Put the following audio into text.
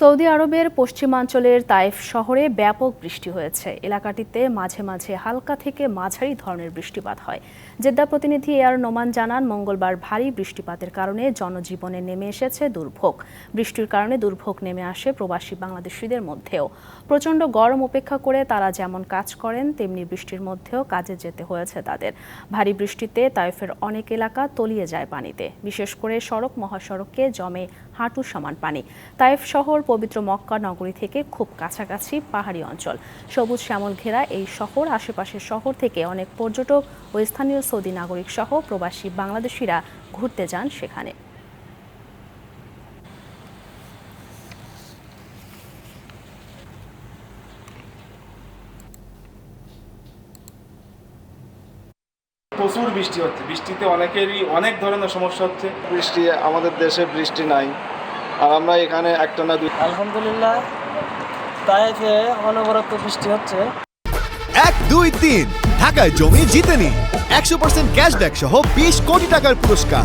Saudi আরবের পশ্চিমাঞ্চলের Taif শহরে ব্যাপক বৃষ্টি হয়েছে। এলাকাটিতে মাঝে মাঝে হালকা থেকে মাঝারি ধরনের বৃষ্টিপাত হয়। জেদ্দা প্রতিনিধি এয়ার নোমান জানান, মঙ্গলবার ভারী বৃষ্টিপাতের কারণে জনজীবনে নেমে এসেছে দুর্ভোগ। বৃষ্টির কারণে দুর্ভোগ নেমে আসে প্রবাসী বাংলাদেশিদের মধ্যেও। প্রচণ্ড গরম উপেক্ষা করে তারা যেমন কাজ করেন, তেমনি বৃষ্টির মধ্যেও কাজে যেতে হয়েছে তাদের। ভারী বৃষ্টিতে তাইফের অনেক এলাকা তলিয়ে যায় পানিতে। বিশেষ করে সড়ক মহাসড়কে জমে হাঁটু সমান পানি। তাইফ শহর পবিত্র মক্কা নগরী থেকে খুব কাছাকাছি পাহাড়ি অঞ্চল। সবুজ শ্যামল ঘেরা এই শহর আশেপাশের শহর থেকে অনেক পর্যটক ও স্থানীয় সৌদি নাগরিক সহ প্রবাসী বাংলাদেশিরা ঘুরতে যান সেখানে। প্রচুর বৃষ্টি হচ্ছে। বৃষ্টিতে অনেকেরই অনেক ধরনের সমস্যা হচ্ছে। বৃষ্টি আমাদের দেশে বৃষ্টি নাই। আর আমরা এখানে একটা না দুই আলহামদুলিল্লাহ তাইফে অনবরত বৃষ্টি হচ্ছে। এক দুই তিন। ঢাকায় জমি জিতে নি একশো পার্সেন্ট ক্যাশব্যাক সহ বিশ কোটি টাকার পুরস্কার।